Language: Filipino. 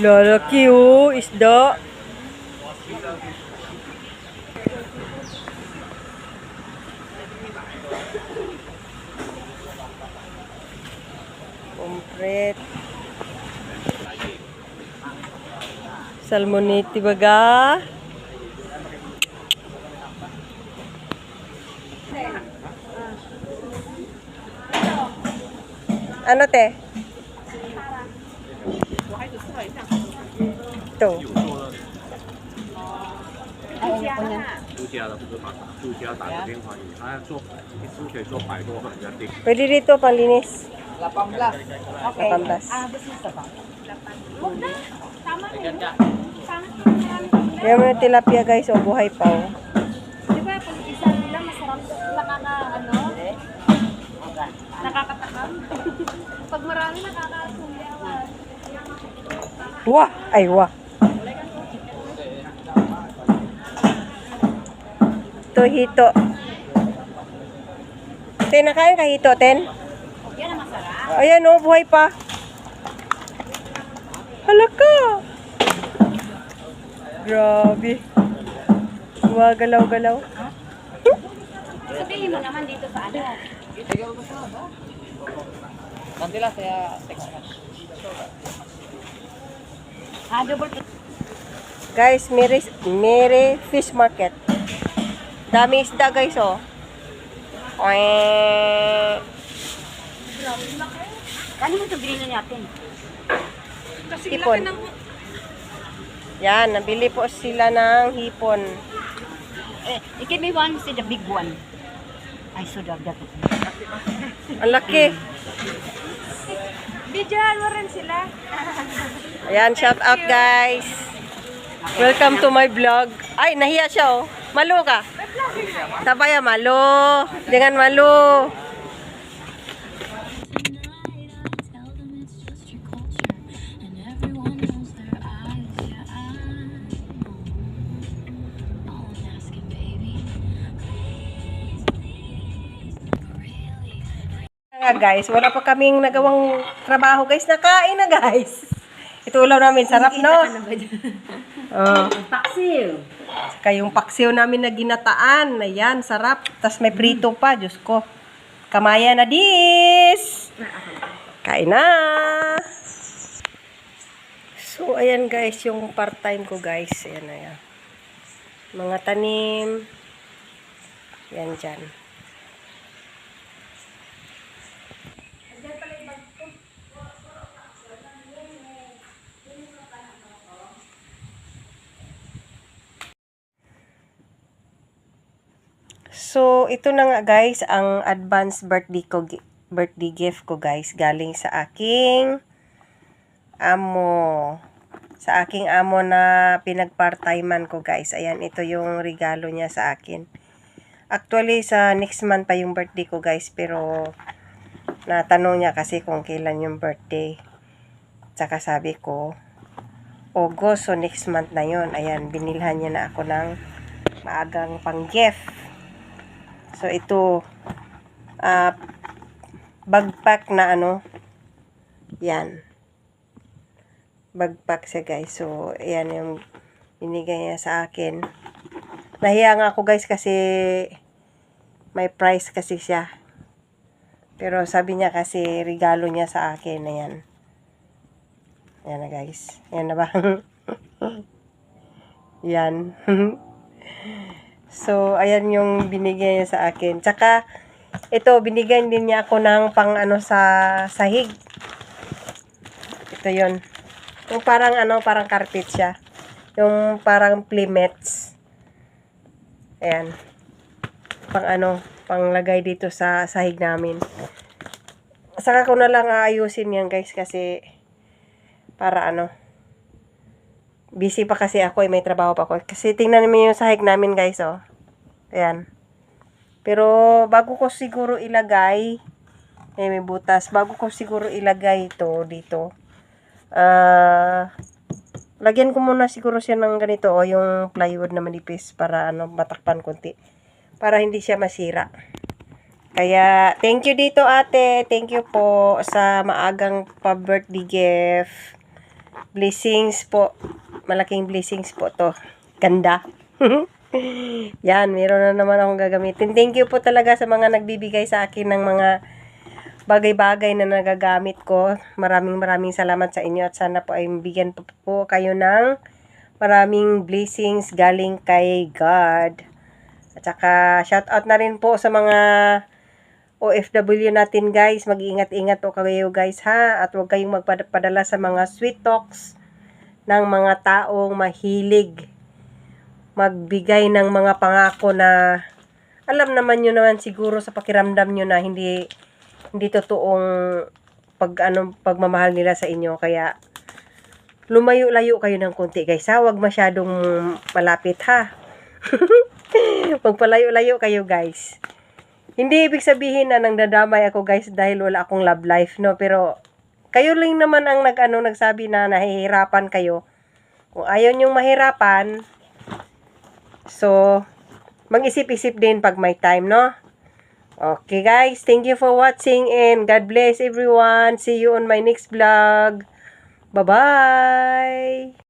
Lalaki oh, isda. Kompret. Salmoniti baga. Ano te? Ito. 出家的不是把出家打个电话给他做一次可以做百多份人定。 Pwede dito panlinis. 18. Okay. 18. Ah, this is the bang. Yan mo yung tilapia guys, o buhay pa oh. Di ba, pag isa nila, masarap nakaka, ano, nakakatakam. pag marami, nakakasuyawan. Wah! Ay, wah. Ito, hito. Ten, nakain ka hito, Ten? Yan ang masarap. Ayan o, buhay pa. Halaka! Grabe. Gumagalaw-galaw. Sabihin mo naman dito sa ano. Nanti lah saya text. Guys, Mary, Mary Fish Market. Dami isda guys oh. Oe. Ano mo ito binili natin? Hipon. Yan, nabili po sila ng hipon. Eh, give me one, say the big one. I should have that. Ang laki. Bidyan mo rin sila. Ayan, shout out guys. Welcome to my vlog. Ay, nahiya siya oh. Malo ka. Tabaya malo. Jangan really. nga guys, wala pa kaming nagawang trabaho guys. Nakain na guys. Ito ulam namin, sarap no? Oh. Paksiw. Saka yung paksiw namin na ginataan. Ayan, sarap. Tapos may prito pa, Diyos ko. Kamaya na dis! Kain na! So, ayan guys, yung part-time ko guys. Ayan na yan. Mga tanim. Yan dyan. So, ito na nga guys, ang advance birthday ko, birthday gift ko guys, galing sa aking amo. Sa aking amo na pinag-part-timean ko guys. Ayan, ito yung regalo niya sa akin. Actually, sa next month pa yung birthday ko guys, pero natanong niya kasi kung kailan yung birthday. Tsaka sabi ko, August, so next month na yon Ayan, binilhan niya na ako ng maagang pang-gift. So, ito, ah, bagpack na ano, yan. Bagpack siya, guys. So, yan yung binigay niya sa akin. Nahiya nga ako, guys, kasi may price kasi siya. Pero sabi niya kasi regalo niya sa akin na yan. Yan na, guys. Yan na ba? yan. So, ayan yung binigay niya sa akin. Tsaka, ito, binigyan din niya ako ng pang ano sa sahig. Ito yon Yung parang ano, parang carpet siya. Yung parang plimets. Ayan. Pang ano, pang lagay dito sa sahig namin. Saka ko na lang aayusin yan guys kasi para ano, busy pa kasi ako, eh, may trabaho pa ako. Kasi tingnan niyo yung sahig namin, guys, oh. Ayan. Pero, bago ko siguro ilagay, eh, may butas. Bago ko siguro ilagay ito dito, ah, lagyan ko muna siguro siya ng ganito, oh, yung plywood na manipis para, ano, matakpan konti. Para hindi siya masira. Kaya, thank you dito, ate. Thank you po sa maagang pa-birthday gift. Blessings po. Malaking blessings po to. Ganda. Yan, meron na naman akong gagamitin. Thank you po talaga sa mga nagbibigay sa akin ng mga bagay-bagay na nagagamit ko. Maraming maraming salamat sa inyo at sana po ay bigyan po, po kayo ng maraming blessings galing kay God. At saka shout out na rin po sa mga OFW natin guys. Mag-iingat-ingat po kayo guys ha. At huwag kayong magpadala sa mga sweet talks ng mga taong mahilig magbigay ng mga pangako na alam naman nyo naman siguro sa pakiramdam nyo na hindi hindi totoong pag ano pagmamahal nila sa inyo. Kaya lumayo-layo kayo ng konti guys ha? Wag masyadong malapit ha? Magpalayo-layo kayo guys. Hindi ibig sabihin na nang dadamay ako guys dahil wala akong love life no? Pero kayo lang naman ang nag ano nagsabi na nahihirapan kayo kung ayaw nyong mahirapan so mag-isip-isip din pag may time no Okay guys, thank you for watching and God bless everyone. See you on my next vlog. Bye-bye!